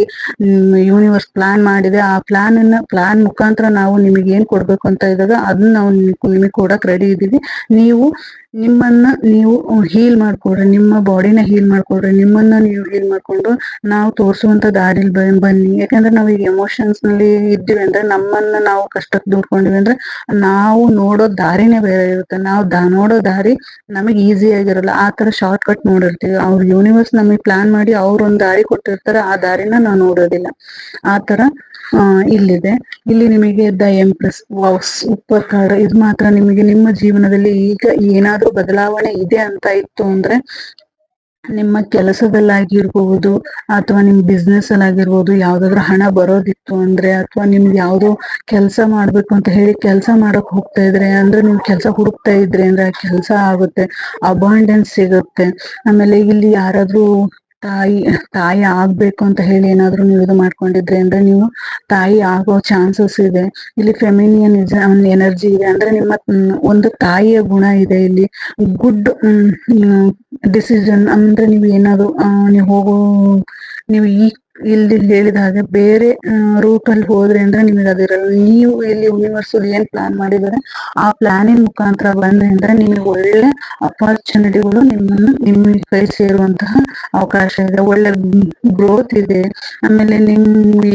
ಯೂನಿವರ್ಸ್ ಪ್ಲಾನ್ ಮಾಡಿದೆ. ಆ ಪ್ಲಾನ್ ಪ್ಲಾನ್ ಮುಖಾಂತರ ನಾವು ನಿಮಗೆ ಏನ್ ಕೊಡ್ಬೇಕು ಅಂತ ಇದ್ದಾಗ ಅದನ್ನ ನಾವು ನಿಮಗೆ ಕೊಡಕ್ ರೆಡಿ ಇದೀವಿ ನೀವು ನಿಮ್ಮನ್ನ ನೀವು ಹೀಲ್ ಮಾಡ್ಕೊಡ್ರಿ ನಿಮ್ಮ ಬಾಡಿನ ಹೀಲ್ ಮಾಡ್ಕೊಡ್ರಿ ನಿಮ್ಮನ್ನ ನೀವು ಹೀಲ್ ಮಾಡ್ಕೊಂಡು ನಾವು ತೋರಿಸುವಂತ ದಾರಿಲಿ ಬ- ಬನ್ನಿ. ಯಾಕಂದ್ರೆ ನಾವು ಈಗ ಎಮೋಷನ್ಸ್ನಲ್ಲಿ ಇದ್ದೀವಿ ಅಂದ್ರೆ ನಮ್ಮನ್ನ ನಾವು ಕಷ್ಟಕ್ಕೆ ದೂಡ್ಕೊಂಡಿವಿ ಅಂದ್ರೆ ನಾವು ನೋಡೋ ದಾರಿನೇ ಬೇರೆ ಇರುತ್ತೆ. ನಾವು ನೋಡೋ ದಾರಿ ನಮಗೆ ಈಸಿ ಆಗಿರಲ್ಲ. ಆ ತರ ಶಾರ್ಟ್ ಕಟ್ ನೋಡಿರ್ತೀವಿ. ಅವ್ರ ಯೂನಿವರ್ಸ್ ನಮಗೆ ಪ್ಲಾನ್ ಮಾಡಿ ಅವ್ರ ಒಂದ್ ದಾರಿ ಕೊಟ್ಟಿರ್ತಾರೆ. ಆ ದಾರಿನ ನಾವು ನೋಡೋದಿಲ್ಲ. ಆ ತರ ಇಲ್ಲಿದೆ. ಇಲ್ಲಿ ನಿಮಗೆ the empress was super card ಇದು ಮಾತ್ರ ನಿಮಗೆ ನಿಮ್ಮ ಜೀವನದಲ್ಲಿ ಈಗ ಏನಾದ್ರೂ ಬದಲಾವಣೆ ಇದೆ ಅಂತ ಇತ್ತು ಅಂದ್ರೆ ನಿಮ್ಮ ಕೆಲಸದಲ್ಲಾಗಿರ್ಬಹುದು ಅಥವಾ ನಿಮ್ ಬಿಸ್ನೆಸ್ ಅಲ್ಲಿ ಆಗಿರ್ಬಹುದು ಯಾವ್ದಾದ್ರು ಹಣ ಬರೋದಿತ್ತು ಅಂದ್ರೆ ಅಥವಾ ನಿಮ್ಗೆ ಯಾವ್ದೋ ಕೆಲಸ ಮಾಡ್ಬೇಕು ಅಂತ ಹೇಳಿ ಕೆಲಸ ಮಾಡಕ್ ಹೋಗ್ತಾ ಇದ್ರೆ ಅಂದ್ರೆ ನೀವು ಕೆಲಸ ಹುಡುಕ್ತಾ ಇದ್ರೆ ಅಂದ್ರೆ ಆ ಕೆಲಸ ಆಗುತ್ತೆ ಅಬಾಂಡೆನ್ಸ್ ಸಿಗುತ್ತೆ. ಆಮೇಲೆ ಇಲ್ಲಿ ಯಾರಾದ್ರೂ ತಾಯಿ ತಾಯಿ ಆಗ್ಬೇಕು ಅಂತ ಹೇಳಿ ಏನಾದ್ರು ನೀವು ಇದು ಮಾಡ್ಕೊಂಡಿದ್ರಿ ಅಂದ್ರೆ ನೀವು ತಾಯಿ ಆಗೋ ಚಾನ್ಸಸ್ ಇದೆ. ಇಲ್ಲಿ ಫೆಮಿನಿಯನ್ ಎನರ್ಜಿ ಇದೆ. ಅಂದ್ರೆ ನಿಮ್ಮ ಒಂದು ತಾಯಿಯ ಗುಣ ಇದೆ ಇಲ್ಲಿ. ಗುಡ್ ಡಿಸಿಷನ್ ಅಂದ್ರೆ ನೀವು ಏನಾದ್ರು ನೀವು ಹೋಗೋ, ನೀವು ಈ ಇಲ್ಲಿ ಹೇಳಿದ ಹಾಗೆ ಬೇರೆ ರೂಟ್ ಅಲ್ಲಿ ಹೋದ್ರೆ ಅಂದ್ರೆ ನಿಮಗೆ ಅದಿರಲ್ಲ. ನೀವು ಇಲ್ಲಿ ಯೂನಿವರ್ಸಲ್ ಏನ್ ಪ್ಲಾನ್ ಮಾಡಿದರೆ ಆ ಪ್ಲಾನಿನ ಮುಖಾಂತರ ಬಂದ್ರೆ ಅಂದ್ರೆ ನಿಮಗೆ ಒಳ್ಳೆ ಅಪರ್ಚುನಿಟಿಗಳು ನಿಮ್ಮನ್ನು, ನಿಮ್ಮ ಕೈ ಸೇರುವಂತಹ ಅವಕಾಶ ಇದೆ. ಒಳ್ಳೆ ಗ್ರೋತ್ ಇದೆ. ಆಮೇಲೆ ನಿಮ್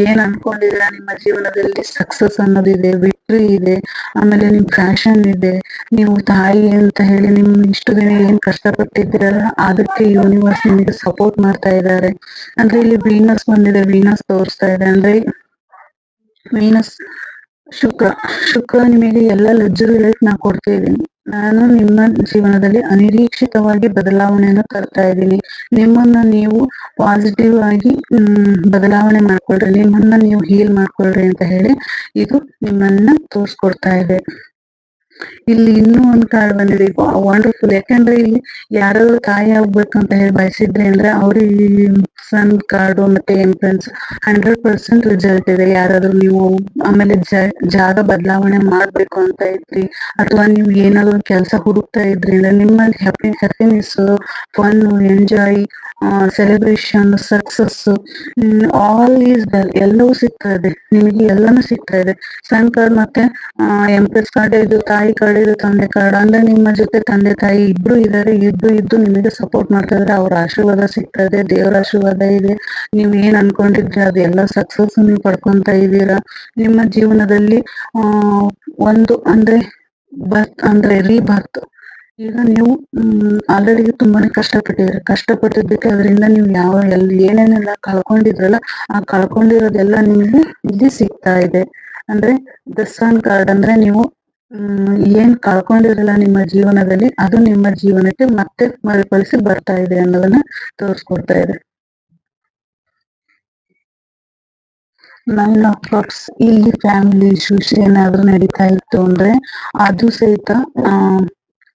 ಏನ್ ಅನ್ಕೊಂಡಿದ್ರೆ ನಿಮ್ಮ ಜೀವನದಲ್ಲಿ ಸಕ್ಸಸ್ ಅನ್ನೋದಿದೆ ವಿಕ್ಟ್ರಿ ಇದೆ, ಆಮೇಲೆ ನಿಮ್ ಫ್ಯಾಷನ್ ಇದೆ. ನೀವು ತಾಯಿ ಅಂತ ಹೇಳಿ ನಿಮ್ ಇಷ್ಟು ದಿನ ಏನ್ ಕಷ್ಟಪಟ್ಟಿದ್ದೀರಲ್ಲ, ಅದಕ್ಕೆ ಯೂನಿವರ್ಸ್ ನಿಮಗೆ ಸಪೋರ್ಟ್ ಮಾಡ್ತಾ ಇದ್ದಾರೆ. ಅಂದ್ರೆ ಇಲ್ಲಿ ವೀನಸ್ ಬಂದಿದೆ. ವೀನಸ್ ತೋರಿಸ್ತಾ ಇದೆ ಅಂದ್ರೆ ವೀನಸ್ ಶುಕ್ರ. ಶುಕ್ರ ನಿಮಗೆ ಎಲ್ಲ ಲಜ್ಜರಿ ಲೈಫ್ ನಾ ಕೊಡ್ತಾ ಇದ್ದೀನಿ. ನಾನು ನಿಮ್ಮ ಜೀವನದಲ್ಲಿ ಅನಿರೀಕ್ಷಿತವಾಗಿ ಬದಲಾವಣೆಯನ್ನು ತರ್ತಾ ಇದ್ದೀನಿ. ನಿಮ್ಮನ್ನ ನೀವು ಪಾಸಿಟಿವ್ ಆಗಿ ಬದಲಾವಣೆ ಮಾಡ್ಕೊಳ್ರಿ. ನಿಮ್ಮನ್ನ ನೀವು ಹೀಲ್ ಮಾಡ್ಕೊಳ್ರಿ ಅಂತ ಹೇಳಿ ಇದು ನಿಮ್ಮನ್ನ ತೋರಿಸ್ಕೊಡ್ತಾ ಇದೆ. ಇಲ್ಲಿ ಇನ್ನೂ ಒಂದ್ ಕಾರ್ಡ್ ಬಂದಿದೆ. ವಂಡರ್ಫುಲ್ ಯಾಕಂದ್ರೆ ಇಲ್ಲಿ ಯಾರಾದ್ರೂ ತಾಯಿ ಆಗ್ಬೇಕಂತ ಹೇಳಿ ಬಯಸಿದ್ರೆ ಅಂದ್ರೆ ಅವ್ರಿಗೆ ಸನ್ ಕಾರ್ಡು ಮತ್ತೆ ಎಂಟ್ರೆನ್ಸ್ ಹಂಡ್ರೆಡ್ ಪರ್ಸೆಂಟ್ ರಿಸಲ್ಟ್ ಇದೆ. ಯಾರಾದ್ರೂ ನೀವು ಆಮೇಲೆ ಜಾಗ ಬದಲಾವಣೆ ಮಾಡ್ಬೇಕು ಅಂತ ಇದ್ರಿ, ಅಥವಾ ನೀವು ಏನಾದ್ರು ಕೆಲಸ ಹುಡುಕ್ತಾ ಇದ್ರಿ ಅಂದ್ರೆ happy happiness fun enjoy celebration success all is well ಎಲ್ಲವೂ ಸಿಗ್ತಾ ಇದೆ. ನಿಮಗೆ ಎಲ್ಲಾನು ಸಿಗ್ತಾ ಇದೆ. ಸನ್ ಕಾರ್ಡ್ ಮತ್ತೆ ಎಂಪ್ರೆಸ್ ಕಾರ್ಡ್ ಇದು, ತಾಯಿ ಕಾರ್ಡ್ ಇದು, ತಂದೆ ಕಾರ್ಡ್ ಅಂದ್ರೆ ನಿಮ್ಮ ಜೊತೆ ತಂದೆ ತಾಯಿ ಇಬ್ರು ಇದಾರೆ. ಇಬ್ರು ಇದ್ದು ನಿಮಗೆ ಸಪೋರ್ಟ್ ಮಾಡ್ತಾ ಇದ್ದಾರೆ ಅವ್ರ ಆಶೀರ್ವಾದ ಸಿಗ್ತಾ ಇದೆ. ದೇವರ ಆಶೀರ್ವಾದ ಇದೆ. ನೀವು ಏನ್ ಅನ್ಕೊಂಡಿದ್ರೆ, ಅದೆಲ್ಲ ಸಕ್ಸಸ್ ನೀವು ಪಡ್ಕೊಂತ ಇದ್ದೀರಾ. ನಿಮ್ಮ ಜೀವನದಲ್ಲಿ ಒಂದು ಅಂದ್ರೆ ಬರ್ತ್ ಅಂದ್ರೆ ರೀಬರ್ತ್ ಈಗ ನೀವು ಆಲ್ರೆಡಿ ತುಂಬಾನೇ ಕಷ್ಟಪಟ್ಟಿದ್ರಿ ಕಷ್ಟಪಟ್ಟಿದ್ದಕ್ಕೆ ಅದರಿಂದ ನೀವು ಯಾವ ಏನೇನೆಲ್ಲ ಕಳ್ಕೊಂಡಿದ್ರಲ್ಲ, ಆ ಕಳ್ಕೊಂಡಿರೋದೆಲ್ಲ ನಿಮ್ಗೆ ಇಲ್ಲಿ ಸಿಗ್ತಾ ಇದೆ. ಅಂದ್ರೆ ದಸ್ಸಾನ್ ಕಾರ್ಡ್ ಅಂದ್ರೆ ನೀವು ಏನ್ ಕಳ್ಕೊಂಡಿರಲ್ಲ ನಿಮ್ಮ ಜೀವನದಲ್ಲಿ, ಅದು ನಿಮ್ಮ ಜೀವನಕ್ಕೆ ಮತ್ತೆ ಮರುಕಳಿಸಿ ಬರ್ತಾ ಇದೆ ಅನ್ನೋದನ್ನ ತೋರಿಸ್ಕೊಡ್ತಾ ಇದೆ. ನೈನ್ ಆಫ್ ಕಪ್ಸ್ ಇಲ್ಲಿ ಫ್ಯಾಮಿಲಿ ಇಶ್ಯೂಸ್ ಏನಾದ್ರೂ ನಡೀತಾ ಇತ್ತು ಅಂದ್ರೆ, ಅದು ಸಹಿತ, ಆ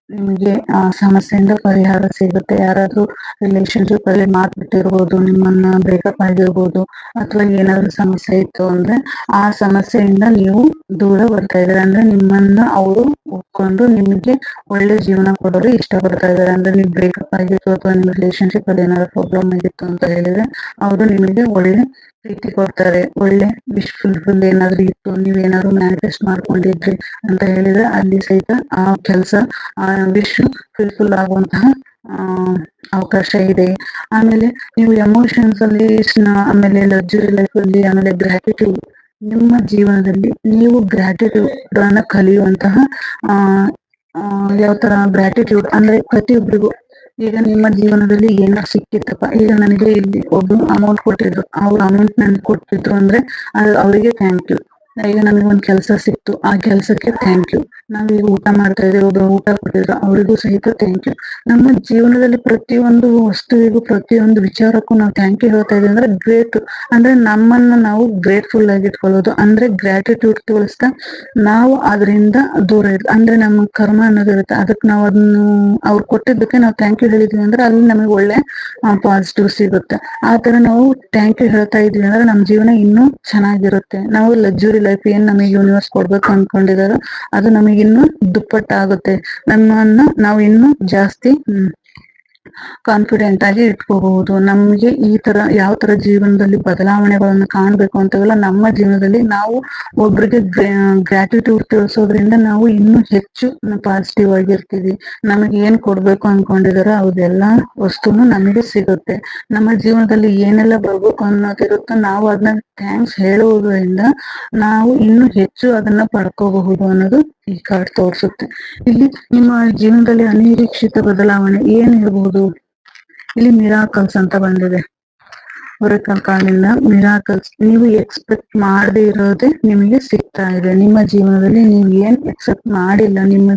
ನಿಮಗೆ, ಆ, ಸಮಸ್ಯೆಯಿಂದ ಪರಿಹಾರ ಸಿಗುತ್ತೆ. ಯಾರಾದ್ರೂ ರಿಲೇಶನ್ಶಿಪ್ ಅಲ್ಲಿ ಮಾತ್ಬಿಟ್ಟಿರ್ಬೋದು, ನಿಮ್ಮನ್ನ ಬ್ರೇಕಪ್ ಆಗಿರ್ಬೋದು, ಅಥವಾ ಏನಾದ್ರು ಸಮಸ್ಯೆ ಇತ್ತು ಅಂದ್ರೆ, ಆ ಸಮಸ್ಯೆಯಿಂದ ನೀವು ದೂರ ಬರ್ತಾ ಇದಾರೆ ಅಂದ್ರೆ ನಿಮ್ಮನ್ನ ಅವರು ಒಪ್ಕೊಂಡು ನಿಮಗೆ ಒಳ್ಳೆ ಜೀವನ ಕೊಡೋರು ಇಷ್ಟ ಪಡ್ತಾ ಇದಾರೆ ಅಂದ್ರೆ ನೀವು ಬ್ರೇಕಪ್ ಆಗಿತ್ತು ಅಥವಾ ನಿಮ್ಮ ರಿಲೇಶನ್ಶಿಪ್ ಅಲ್ಲಿ ಏನಾದ್ರು ಪ್ರಾಬ್ಲಮ್ ಆಗಿತ್ತು ಅಂತ ಹೇಳಿದ್ರೆ ಅವರು ನಿಮಗೆ ಒಳ್ಳೆ ಪ್ರೀತಿ ಕೊಡ್ತಾರೆ. ಒಳ್ಳೆ ವಿಶ್ ಫುಲ್ಫುಲ್ ಏನಾದ್ರು ಇತ್ತು ನೀವೇನಾದ್ರು ಮ್ಯಾನಿಫೆಸ್ಟ್ ಮಾಡ್ಕೊಂಡಿದ್ರಿ ಅಂತ ಹೇಳಿದ್ರೆ ಅಲ್ಲಿ ಸಹಿತ ಆ ಕೆಲಸ, ಆ ವಿಶ್ ಫುಲ್ಫುಲ್ ಆಗುವಂತಹ ಅವಕಾಶ ಇದೆ. ಆಮೇಲೆ ನೀವು ಎಮೋಷನ್ಸ್ ಅಲ್ಲಿ ಆಮೇಲೆ ಲಕ್ಸುರಿ ಲೈಫ್ ಅಲ್ಲಿ, ಆಮೇಲೆ ಗ್ರಾಟಿಟ್ಯೂಡ್ ನಿಮ್ಮ ಜೀವನದಲ್ಲಿ ನೀವು ಗ್ರಾಟಿಟ್ಯೂಡ್ ಅನ್ನ ಕಲಿಯುವಂತಹ ಯಾವ ತರ ಗ್ರಾಟಿಟ್ಯೂಡ್ ಅಂದ್ರೆ ಪ್ರತಿಯೊಬ್ಬರಿಗೂ ಈಗ ನಿಮ್ಮ ಜೀವನದಲ್ಲಿ ಏನ ಸಿಕ್ಕಿತ್ತಪ್ಪ? ಈಗ ನನಗೆ ಇಲ್ಲಿ ಒಬ್ರು ಅಮೌಂಟ್ ಕೊಟ್ಟಿದ್ರು. ಅವ್ರ ಅಮೌಂಟ್ ನನ್ಗೆ ಕೊಟ್ಟಿದ್ರು ಅಂದ್ರೆ ಅವರಿಗೆ ಥ್ಯಾಂಕ್ ಯು ಈಗ ನನಗೆ ಒಂದು ಕೆಲಸ ಸಿಕ್ತು. ಆ ಕೆಲಸಕ್ಕೆ ಥ್ಯಾಂಕ್ ಯು ನಾವೀಗ ಊಟ ಮಾಡ್ತಾ ಇದ್ದೀವಿ ಊಟ ಕೊಟ್ಟಿದ್ರು ಅವರಿಗೂ ಸಹಿತ ಥ್ಯಾಂಕ್ ಯು ನಮ್ಮ ಜೀವನದಲ್ಲಿ ಪ್ರತಿಯೊಂದು ವಸ್ತುವಿಗೂ ಪ್ರತಿಯೊಂದು ವಿಚಾರಕ್ಕೂ ನಾವು ಥ್ಯಾಂಕ್ ಯು ಹೇಳ್ತಾ ಇದೀವಿ ಅಂದ್ರೆ ಗ್ರೇಟ್ ಅಂದ್ರೆ ನಮ್ಮನ್ನ ನಾವು ಗ್ರೇಟ್ಫುಲ್ ಆಗಿ ಇಟ್ಕೊಳ್ಳೋದು ಅಂದ್ರೆ ಗ್ರಾಟಿಟ್ಯೂಡ್ ತೋರಿಸ್ತಾ ನಾವು ಅದರಿಂದ ದೂರ ಇರ್ ಅಂದ್ರೆ ನಮ್ಮ ಕರ್ಮ ಅನ್ನೋದಿರುತ್ತೆ ಅದಕ್ಕೆ ನಾವು ಅದನ್ನು ಅವ್ರು ಕೊಟ್ಟಿದ್ದಕ್ಕೆ ನಾವು ಥ್ಯಾಂಕ್ ಯು ಹೇಳಿದ್ವಿ ಅಂದ್ರೆ ಅಲ್ಲಿ ನಮಗೆ ಒಳ್ಳೆ ಪಾಸಿಟಿವ್ ಸಿಗುತ್ತೆ. ಆ ತರ ನಾವು ಥ್ಯಾಂಕ್ ಯು ಹೇಳ್ತಾ ಇದ್ವಿ ಅಂದ್ರೆ ನಮ್ಮ ಜೀವನ ಇನ್ನೂ ಚೆನ್ನಾಗಿರುತ್ತೆ. ನಾವು ಲಕ್ಸುರಿ ಲೈಫ್ ಏನ್ ನಮಗೆ ಯೂನಿವರ್ಸ್ ಕೊಡ್ಬೇಕು ಅನ್ಕೊಂಡಿದಾರೋ ಅದು ನಮಗೆ ಇನ್ನು ದುಪ್ಪಟ್ಟಾಗುತ್ತೆ. ನಮ್ಮನ್ನ ನಾವು ಇನ್ನು ಜಾಸ್ತಿ ಕಾನ್ಫಿಡೆಂಟ್ ಆಗಿ ಇಟ್ಕೋಬಹುದು. ನಮ್ಗೆ ಈ ತರ ಯಾವ ತರ ಜೀವನದಲ್ಲಿ ಬದಲಾವಣೆಗಳನ್ನ ಕಾಣ್ಬೇಕು ಅಂತವೆಲ್ಲ ನಮ್ಮ ಜೀವನದಲ್ಲಿ ನಾವು ಒಬ್ರಿಗೆ ಗ್ರಾಟಿಟ್ಯೂಡ್ ತಿಳಿಸೋದ್ರಿಂದ ನಾವು ಇನ್ನೂ ಹೆಚ್ಚು ಪಾಸಿಟಿವ್ ಆಗಿರ್ತೀವಿ. ನಮಗೆ ಏನ್ ಕೊಡ್ಬೇಕು ಅನ್ಕೊಂಡಿದಾರೋ ಅದೆಲ್ಲ ವಸ್ತುನು ನಮಗೆ ಸಿಗುತ್ತೆ. ನಮ್ಮ ಜೀವನದಲ್ಲಿ ಏನೆಲ್ಲ ಬರ್ಬೇಕು ಅನ್ನೋದಿರುತ್ತೋ ನಾವು ಅದನ್ನ ಥ್ಯಾಂಕ್ಸ್ ಹೇಳುವುದರಿಂದ ನಾವು ಇನ್ನು ಹೆಚ್ಚು ಅದನ್ನ ಪಡ್ಕೋಬಹುದು ಅನ್ನೋದು ಈ ಕಾರ್ಡ್ ತೋರಿಸುತ್ತೆ. ಇಲ್ಲಿ ನಿಮ್ಮ ಜೀವನದಲ್ಲಿ ಅನಿರೀಕ್ಷಿತ ಬದಲಾವಣೆ ಏನಿರಬಹುದು ಇಲ್ಲಿ ಮಿರಾಕಲ್ಸ್ ಅಂತ ಬಂದಿದೆ. ಹೊರಕಲ್ ಕಾಲಿಂದ ಮಿರಾಕಲ್ಸ್ ನೀವು ಎಕ್ಸ್ಪೆಕ್ಟ್ ಮಾಡದೇ ಇರೋದೆ ನಿಮಗೆ ಸಿಗ್ತಾ ಇದೆ. ನಿಮ್ಮ ಜೀವನದಲ್ಲಿ ನೀವು ಏನ್ ಎಕ್ಸೆಪ್ಟ್ ಮಾಡಿಲ್ಲ, ನಿಮ್ಮ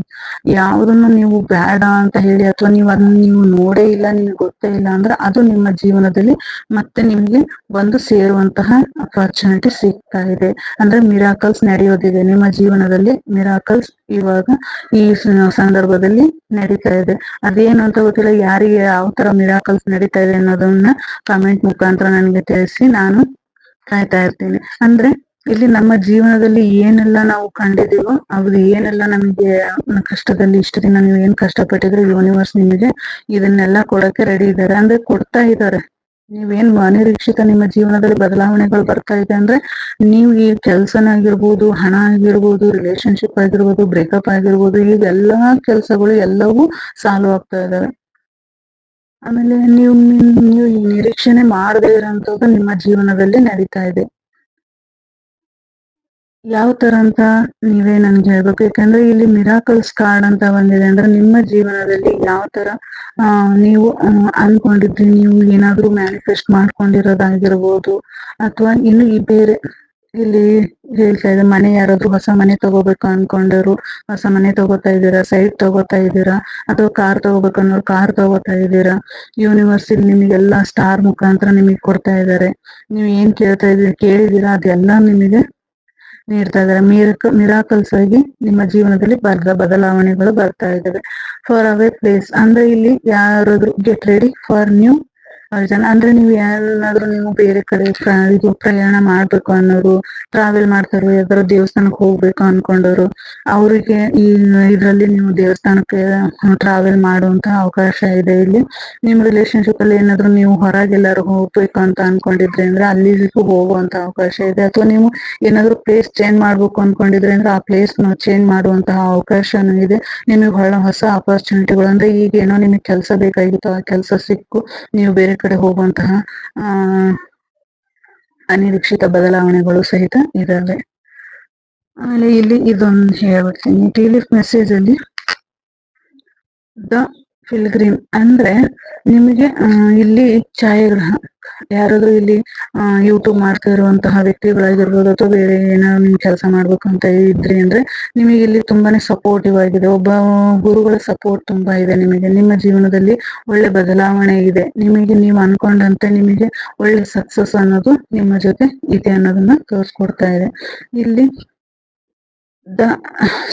ಯಾವುದನ್ನು ನೀವು ಬೇಡ ಅಂತ ಹೇಳಿ ಅಥವಾ ನೀವು ಅದನ್ನ ನೀವು ನೋಡೇ ಇಲ್ಲ, ನಿಮ್ಗೆ ಗೊತ್ತೇ ಇಲ್ಲ ಅಂದ್ರೆ ಅದು ನಿಮ್ಮ ಜೀವನದಲ್ಲಿ ಮತ್ತೆ ನಿಮ್ಗೆ ಬಂದು ಸೇರುವಂತಹ ಅಪರ್ಚುನಿಟಿ ಸಿಗ್ತಾ ಇದೆ. ಅಂದ್ರೆ ಮಿರಾಕಲ್ಸ್ ನಡೆಯೋದಿದೆ. ನಿಮ್ಮ ಜೀವನದಲ್ಲಿ ಮಿರಾಕಲ್ಸ್ ಇವಾಗ ಈ ಸಂದರ್ಭದಲ್ಲಿ ನಡೀತಾ ಇದೆ. ಅದೇನು ಅಂತ ಗೊತ್ತಿಲ್ಲ. ಯಾರಿಗೆ ಯಾವ ತರ ಮಿರಾಕಲ್ಸ್ ನಡೀತಾ ಇದೆ ಅನ್ನೋದನ್ನ ಕಮೆಂಟ್ ಮುಖಾಂತರ ನನಗೆ ತಿಳಿಸಿ ನಾನು ಕಾಯ್ತಾ ಇರ್ತೀನಿ. ಅಂದ್ರೆ ಇಲ್ಲಿ ನಮ್ಮ ಜೀವನದಲ್ಲಿ ಏನೆಲ್ಲ ನಾವು ಕಂಡಿದೀವೋ ಅದು ಏನೆಲ್ಲ ನಮಗೆ ಕಷ್ಟದಲ್ಲಿ ಇಷ್ಟು ದಿನ ನೀವು ಏನ್ ಕಷ್ಟಪಟ್ಟಿದ್ರೆ ಯೂನಿವರ್ಸ್ ನಿಮಗೆ ಇದನ್ನೆಲ್ಲ ಕೊಡಕ್ಕೆ ರೆಡಿ ಇದ್ದಾರೆ. ಅಂದ್ರೆ ಕೊಡ್ತಾ ಇದ್ದಾರೆ. ನೀವೇನ್ ಅನಿರೀಕ್ಷಿತ ನಿಮ್ಮ ಜೀವನದಲ್ಲಿ ಬದಲಾವಣೆಗಳು ಬರ್ತಾ ಇದೆ ಅಂದ್ರೆ ನೀವು ಈ ಕೆಲ್ಸನ ಆಗಿರ್ಬೋದು, ಹಣ ಆಗಿರ್ಬೋದು ರಿಲೇಶನ್ಶಿಪ್ ಆಗಿರ್ಬೋದು ಬ್ರೇಕಪ್ ಆಗಿರ್ಬೋದು ಈಗೆಲ್ಲಾ ಕೆಲ್ಸಗಳು ಎಲ್ಲವೂ ಸಾಲ್ವ್ ಆಗ್ತಾ ಇದಾವೆ. ಆಮೇಲೆ ನೀವು ನೀವು ನಿರೀಕ್ಷಣೆ ಮಾಡದೇ ಇರೋಂಥದ್ದು ನಿಮ್ಮ ಜೀವನದಲ್ಲಿ ನಡೀತಾ ಇದೆ. ಯಾವ ತರ ಅಂತ ನೀವೇ ನನ್ಗೆ ಹೇಳ್ಬೇಕು. ಯಾಕಂದ್ರೆ ಇಲ್ಲಿ ಮಿರಾಕಲ್ಸ್ ಕಾರ್ಡ್ ಅಂತ ಬಂದಿದೆ ಅಂದ್ರೆ ನಿಮ್ಮ ಜೀವನದಲ್ಲಿ ಯಾವ ತರ ನೀವು ಅನ್ಕೊಂಡಿದ್ರಿ, ನೀವು ಏನಾದ್ರೂ ಮ್ಯಾನಿಫೆಸ್ಟ್ ಮಾಡ್ಕೊಂಡಿರೋದಾಗಿರ್ಬೋದು, ಅಥವಾ ಇನ್ನು ಈ ಬೇರೆ, ಇಲ್ಲಿ ಹೇಳ್ತಾ ಇದೆ ಮನೆ ಯಾರಾದ್ರೂ ಹೊಸ ಮನೆ ತಗೋಬೇಕು ಅನ್ಕೊಂಡರು, ಹೊಸ ಮನೆ ತಗೋತಾ ಇದ್ದೀರಾ ಸೈಟ್ ತಗೋತಾ ಇದ್ದೀರಾ, ಅಥವಾ ಕಾರ್ ತಗೋಬೇಕು ಅನ್ನೋರು ಕಾರ್ ತಗೋತಾ ಇದ್ದೀರಾ ಯೂನಿವರ್ಸ್ ನಿಮಗೆಲ್ಲ ಸ್ಟಾರ್ ಮುಖಾಂತರ ನಿಮಗೆ ಕೊಡ್ತಾ ಇದ್ದಾರೆ. ನೀವು ಏನ್ ಕೇಳ್ತಾ ಇದೀರಿ ಕೇಳಿದೀರಾ ಅದೆಲ್ಲ ನಿಮಗೆ ನೀಡ್ತಾ ಇದ್ದಾರೆ. ಮಿರಕ, ಮಿರಾಕಲ್ಸ್ ನಿಮ್ಮ ಜೀವನದಲ್ಲಿ ಬರ್ದ ಬದಲಾವಣೆಗಳು ಬರ್ತಾ ಇದ್ದಾವೆ ಫಾರ್ ಅವೇ ಪ್ಲೇಸ್ ಅಂದ್ರೆ ಇಲ್ಲಿ ಯಾರಾದ್ರೂ ಗೆಟ್ ರೆಡಿ ಫಾರ್ ನ್ಯೂ ಅಂದ್ರೆ ನೀವು ಏನಾದ್ರು ನೀವು ಬೇರೆ ಕಡೆ ಇದು ಪ್ರಯಾಣ ಮಾಡ್ಬೇಕು ಅನ್ನೋರು ಟ್ರಾವೆಲ್ ಮಾಡ್ತಾರೋ, ಯಾವ್ದಾದ್ರು ದೇವಸ್ಥಾನಕ್ಕೆ ಹೋಗ್ಬೇಕು ಅನ್ಕೊಂಡವರು, ಅವರಿಗೆ ಈ ಇದ್ರಲ್ಲಿ ನೀವು ದೇವಸ್ಥಾನಕ್ಕೆ ಟ್ರಾವೆಲ್ ಮಾಡುವಂತ ಅವಕಾಶ ಇದೆ. ಇಲ್ಲಿ ನಿಮ್ ರಿಲೇಶನ್ಶಿಪ್ ಅಲ್ಲಿ ಏನಾದ್ರು ನೀವು ಹೊರಗೆಲ್ಲಾರು ಹೋಗ್ಬೇಕು ಅಂತ ಅನ್ಕೊಂಡಿದ್ರೆ ಅಂದ್ರೆ ಅಲ್ಲಿ ಹೋಗುವಂತ ಅವಕಾಶ ಇದೆ. ಅಥವಾ ನೀವು ಏನಾದ್ರು ಪ್ಲೇಸ್ ಚೇಂಜ್ ಮಾಡ್ಬೇಕು ಅನ್ಕೊಂಡಿದ್ರೆ ಅಂದ್ರೆ ಆ ಪ್ಲೇಸ್ನ ಚೇಂಜ್ ಮಾಡುವಂತಹ ಅವಕಾಶನೂ ಇದೆ. ನಿಮಗೆ ಹೊಸ ಅಪರ್ಚುನಿಟಿಗಳು ಅಂದ್ರೆ ಈಗ ಏನೋ ನಿಮಗೆ ಕೆಲಸ ಬೇಕಾಗಿತ್ತು, ಆ ಕೆಲಸ ಸಿಕ್ಕು, ನೀವು ಬೇರೆ ಕಡೆ ಹೋಗುವಂತಹ, ಆ, ಅನಿರೀಕ್ಷಿತ ಬದಲಾವಣೆಗಳು ಸಹಿತ ಇದಾವೆ ಆಮೇಲೆ ಇಲ್ಲಿ ಇದೊಂದು ಹೇಳ್ಬಿಡ್ತೀನಿ. ಟೀಲಿಫ್ ಮೆಸೇಜ್ ಅಲ್ಲಿ ದ ಫಿಲ್ಗ್ರಿಮ್ ಅಂದ್ರೆ ನಿಮಗೆ ಇಲ್ಲಿ ಛಾಯಾಗ್ರಹ. ಯಾರಾದ್ರೂ ಇಲ್ಲಿ ಯೂಟ್ಯೂಬ್ ಮಾಡ್ತಾ ಇರುವಂತಹ ವ್ಯಕ್ತಿಗಳಾಗಿರ್ಬೋದು ಅಥವಾ ಬೇರೆ ಏನಾದ್ರು ನಿಮ್ ಕೆಲಸ ಮಾಡ್ಬೇಕು ಅಂತ ಇದ್ರಿ ಅಂದ್ರೆ ನಿಮಗೆ ಇಲ್ಲಿ ತುಂಬಾನೇ ಸಪೋರ್ಟಿವ್ ಆಗಿದೆ. ಒಬ್ಬ ಗುರುಗಳ ಸಪೋರ್ಟ್ ತುಂಬಾ ಇದೆ ನಿಮಗೆ. ನಿಮ್ಮ ಜೀವನದಲ್ಲಿ ಒಳ್ಳೆ ಬದಲಾವಣೆ ಇದೆ. ನಿಮಗೆ ನೀವು ಅನ್ಕೊಂಡಂತೆ ನಿಮಗೆ ಒಳ್ಳೆ ಸಕ್ಸಸ್ ಅನ್ನೋದು ನಿಮ್ಮ ಜೊತೆ ಇದೆ ಅನ್ನೋದನ್ನ ತೋರಿಸ್ಕೊಡ್ತಾ ಇದೆ. ಇಲ್ಲಿ ದ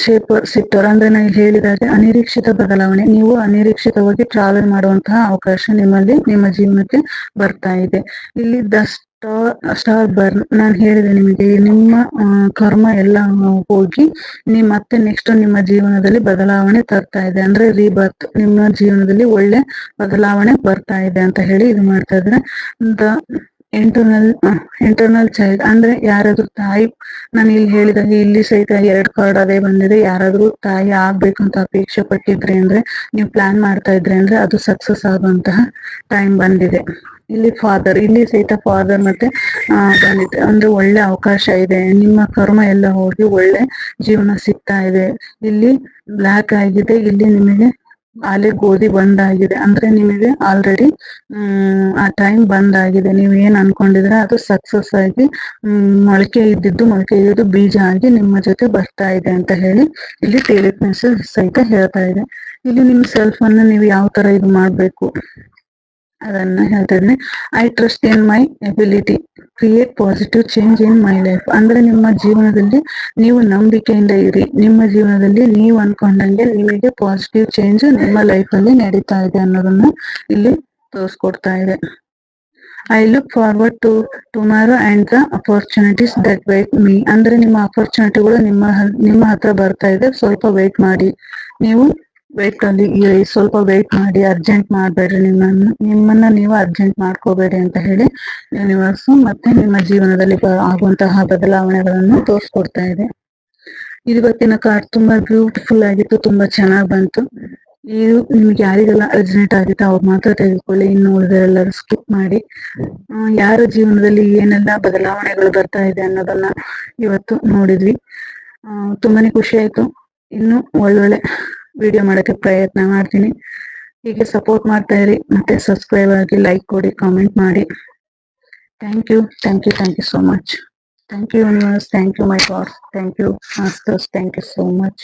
ಶೇಪರ್ ಸಿಟ್ಟರ್ ಅಂದ್ರೆ ನಾನು ಹೇಳಿದಾಗೆ ಅನಿರೀಕ್ಷಿತ ಬದಲಾವಣೆ. ನೀವು ಅನಿರೀಕ್ಷಿತವಾಗಿ ಟ್ರಾವೆಲ್ ಮಾಡುವಂತಹ ಅವಕಾಶ ನಿಮ್ಮಲ್ಲಿ, ನಿಮ್ಮ ಜೀವನಕ್ಕೆ ಬರ್ತಾ ಇದೆ. ಇಲ್ಲಿ ದ ಸ್ಟಾರ್ ಸ್ಟಾರ್ ಬರ್ನ್ ನಾನು ಹೇಳಿದೆ ನಿಮಗೆ, ನಿಮ್ಮ ಕರ್ಮ ಎಲ್ಲ ಹೋಗಿ ನೀವು ಮತ್ತೆ ನೆಕ್ಸ್ಟ್ ನಿಮ್ಮ ಜೀವನದಲ್ಲಿ ಬದಲಾವಣೆ ತರ್ತಾ ಇದೆ. ಅಂದ್ರೆ ರೀಬರ್ತ್ ನಿಮ್ಮ ಜೀವನದಲ್ಲಿ ಒಳ್ಳೆ ಬದಲಾವಣೆ ಬರ್ತಾ ಇದೆ ಅಂತ ಹೇಳಿ ಇದು ಮಾಡ್ತಾ ಇದ್ರೆ ದ ಇಂಟರ್ನಲ್ ಇಂಟರ್ನಲ್ ಚೈಲ್ಡ್ ಅಂದ್ರೆ ಯಾರಾದ್ರೂ ತಾಯಿ, ನಾನು ಇಲ್ಲಿ ಹೇಳಿದಾಗ ಇಲ್ಲಿ ಸಹಿತ ಎರಡ್ ಕಾರ್ಡ್ ಅದೇ ಬಂದಿದೆ. ಯಾರಾದ್ರೂ ತಾಯಿ ಆಗ್ಬೇಕು ಅಂತ ಅಪೇಕ್ಷೆ ಪಟ್ಟಿದ್ರಿ ಅಂದ್ರೆ, ನೀವು ಪ್ಲಾನ್ ಮಾಡ್ತಾ ಇದ್ರಿ ಅಂದ್ರೆ ಅದು ಸಕ್ಸಸ್ ಆಗುವಂತಹ ಟೈಮ್ ಬಂದಿದೆ. ಇಲ್ಲಿ ಫಾದರ್ ಇಲ್ಲಿ ಸಹಿತ ಫಾದರ್ ಮತ್ತೆ ಬಂದಿದೆ. ಅಂದ್ರೆ ಒಳ್ಳೆ ಅವಕಾಶ ಇದೆ. ನಿಮ್ಮ ಕರ್ಮ ಎಲ್ಲ ಹೋಗಿ ಒಳ್ಳೆ ಜೀವನ ಸಿಗ್ತಾ ಇದೆ. ಇಲ್ಲಿ ಬ್ಲ್ಯಾಕ್ ಆಗಿದೆ. ಇಲ್ಲಿ ನಿಮಗೆ ಆಲೆ ಗೋಧಿ ಬಂದಾಗಿದೆ. ಅಂದ್ರೆ ನಿಮಗೆ ಆಲ್ರೆಡಿ ಹ್ಮ್, ಆ ಟೈಮ್ ಬಂದಾಗಿದೆ. ನೀವು ಏನ್ ಅನ್ಕೊಂಡಿದ್ರೆ ಅದು ಸಕ್ಸಸ್ ಆಗಿ ಮೊಳಕೆ ಇದ್ದಿದ್ದು ಮೊಳಕೆ ಇದ್ದಿದ್ದು ಬೀಜ ಆಗಿ ನಿಮ್ಮ ಜೊತೆ ಬರ್ತಾ ಇದೆ ಅಂತ ಹೇಳಿ ಇಲ್ಲಿ ಟೇಲಿಕ್ ಸಹಿತ ಹೇಳ್ತಾ ಇದೆ. ಇಲ್ಲಿ ನಿಮ್ ಸೆಲ್ಫ್ ಅನ್ನ ನೀವು ಯಾವ ತರ ಇದು ಮಾಡ್ಬೇಕು? ಅದನ್ನ ಹೇಳ್ತಿದ್ನಿ I trust in my ability create positive change in my life ಅಂದ್ರೆ ನಿಮ್ಮ ಜೀವನದಲ್ಲಿ ನೀವು ನಂಬಿಕೆಯಿಂದ ಇರಿ. ನಿಮ್ಮ ಜೀವನದಲ್ಲಿ ನೀವು ಅನ್ಕೊಂಡಂಗೆ ನಿಮಗೆ ಪಾಸಿಟಿವ್ ಚೇಂಜ್ ನಿಮ್ಮ ಲೈಫ್ ಅಲ್ಲಿ ನಡೀತಾ ಇದೆ ಅನ್ನೋದನ್ನ ಇಲ್ಲಿ ತೋರಿಸ್ಕೊಡ್ತಾ ಇದೆ. I look forward to tomorrow and the opportunities that wait me ಅಂದ್ರೆ ನಿಮ್ಮ ಅಪರ್ಚುನಿಟಿಗಳು ನಿಮ್ಮ ನಿಮ್ಮ ಹತ್ರ ಬರ್ತಾ ಇದೆ. ಸ್ವಲ್ಪ ವೇಟ್ ಮಾಡಿ. ನೀವು ವೇಟ್ ಅಲ್ಲಿ ಸ್ವಲ್ಪ ವೆಯ್ಟ್ ಮಾಡಿ ಅರ್ಜೆಂಟ್ ಮಾಡಬೇಡ್ರಿ ನಿಮ್ಮನ್ನು. ನಿಮ್ಮನ್ನ ನೀವು ಅರ್ಜೆಂಟ್ ಮಾಡ್ಕೋಬೇಡಿ ಅಂತ ಹೇಳಿ ಯೂನಿವರ್ಸ್ ಮತ್ತೆ ನಿಮ್ಮ ಜೀವನದಲ್ಲಿ ಆಗುವಂತಹ ಬದಲಾವಣೆಗಳನ್ನು ತೋರಿಸ್ಕೊಡ್ತಾ ಇದೆ ಇವತ್ತಿನ ಕಾರ್ಡ್ ತುಂಬಾ ಬ್ಯೂಟಿಫುಲ್ ಆಗಿತ್ತು, ತುಂಬಾ ಚೆನ್ನಾಗಿ ಬಂತು. ಇದು ನಿಮ್ಗೆ ಯಾರಿಗೆಲ್ಲ ಅರ್ಜೆಂಟ್ ಆಗಿತ್ತು ಅವ್ರು ಮಾತ್ರ ತೆಗೆದುಕೊಳ್ಳಿ, ಇನ್ನು ಉಳಿದರೆಲ್ಲರೂ ಸ್ಕಿಪ್ ಮಾಡಿ. ಯಾರ ಜೀವನದಲ್ಲಿ ಏನೆಲ್ಲ ಬದಲಾವಣೆಗಳು ಬರ್ತಾ ಇದೆ ಅನ್ನೋದನ್ನ ಇವತ್ತು ನೋಡಿದ್ವಿ. ತುಂಬಾನೇ ಖುಷಿ ಆಯ್ತು. ಇನ್ನು ಒಳ್ಳೊಳ್ಳೆ ವಿಡಿಯೋ ಮಾಡಕ್ಕೆ ಪ್ರಯತ್ನ ಮಾಡ್ತೀನಿ. ಹೀಗೆ ಸಪೋರ್ಟ್ ಮಾಡ್ತಾ ಇರಿ. ಮತ್ತೆ ಸಬ್ಸ್ಕ್ರೈಬ್ ಆಗಿ ಲೈಕ್ ಕೊಡಿ ಕಾಮೆಂಟ್ ಮಾಡಿ. Thank you thank you thank you so much thank you universe thank you my god thank you masters thank you so much